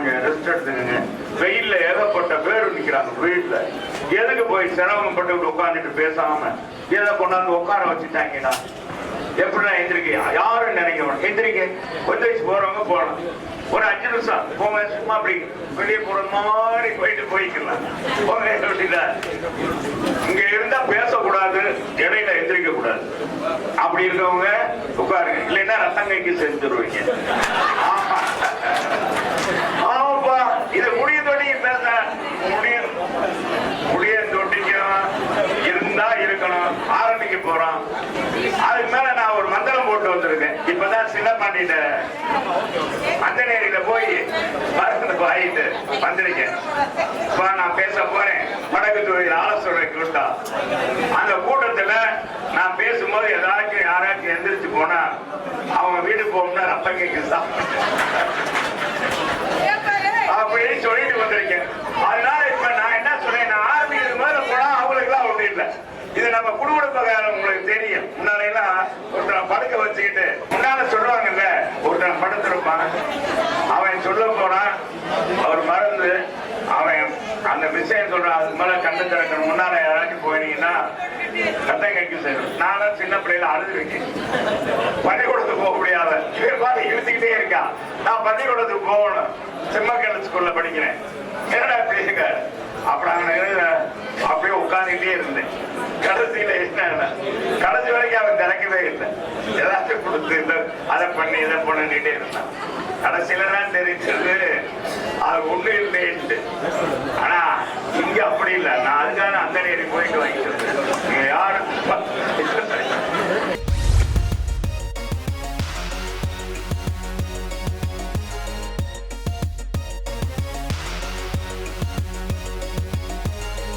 கொஞ்சம் ரெஸ்ட் எடுத்துக்கங்க. வெயில்ல ஏகப்பட்ட பேர் நிக்கிறாங்க வீட்டுல எதுக்கு போய் சிரமம் பட்டு உட்காந்துட்டு பேசாம? எதை கொண்டாந்து உட்கார வச்சுட்டாங்கன்னா? எப்படின்னா எந்திரிக்கையா யாரும் நினைக்க வேணாம். எந்திரிக்க. கொஞ்சம் போறவங்க போகலாம் ஒரு அஞ்சு நிமிஷம். போங்க சும்மா அப்படி வெளியே போற மாதிரி போயிட்டு போய்க்கலாம். போங்க சொல்லிட்டா. இங்க இருந்தா பேசக்கூடாது இடையில எந்திரிக்க கூடாது. அப்படி இருக்கவங்க உட்காருங்க. இல்லைன்னா ரத்தங்கைக்கு செஞ்சுருவீங்க ஆமா ஆமாப்பா இது முடிய தொட்டி பேச முடிய முடிய தொட்டிக்கும் இருந்தா இருக்கணும் ஆரம்பிக்க போறோம் அதுக்கு மேல நான் ஒரு மந்திரம் போட்டு வந்திருக்கேன் இப்பதான் சின்ன பாண்டிட்ட அந்தநேரியில போய் மருந்து வாங்கிட்டு வந்திருக்கேன். இப்ப நான் பேச போறேன். வடக்கு தொழில் ஆலோசனை கூட்டம் அந்த கூட்டத்துல நான் பேசும்போது எல்லாருக்கும் யாராச்சும் எந்திரிச்சு போனா அவங்க வீடு போகணும்னா ரத்தம் கேக்குதா அப்படின்னு சொல்லிட்டு வந்திருக்கேன் அதனால இப்ப நான் என்ன சொன்னேன் நான் ஆரம்பிக்கிறது மேல போனா அவங்களுக்கு எல்லாம் ஒண்ணு இல்லை இது நம்ம குடுகுடுப்பகாரம் உங்களுக்கு தெரியும் முன்னால எல்லாம் ஒருத்தனை படுக்க வச்சுக்கிட்டு முன்னால சொல்லுவாங்கல்ல ஒருத்தனை படுத்திருப்பான். அவன் சொல்ல போறான் அவர் மறந்து அவன் அந்த விஷயம் சொல்றான் அதுக்கு மேல கண்ணு திறக்கணும் முன்னால யாராச்சும் போயிருந்தீங்கன்னா ரத்தம் கைக்கு சேரும். நானும் சின்ன பிள்ளையில அழுதுருக்கேன். பள்ளிக்கூடத்துக்கு போக முடியாத. இவன் பாரு இழுத்துக்கிட்டே இருக்கான் நான் பள்ளிக்கூடத்துக்கு போகணும். சிம்மக்கல் ஸ்கூல்ல படிக்கிறேன். என்னடா இப்படி இருக்க? அப்புறம் அவன் அப்படியே உட்கார்ந்துட்டே இருந்தேன். கடைசியில என்ன? கொடுக்கவே இல்லை. ஏதாச்சும் கொடுத்து இந்த அதை பண்ணி இதை பண்ணிட்டே இருந்தான். கடைசியில தான் தெரிஞ்சது அது ஒண்ணு இல்லைன்ட்டு. ஆனா இங்க அப்படி இல்லை. நான் அதுக்காக அந்த நேரி போயிட்டு வாங்கிட்டு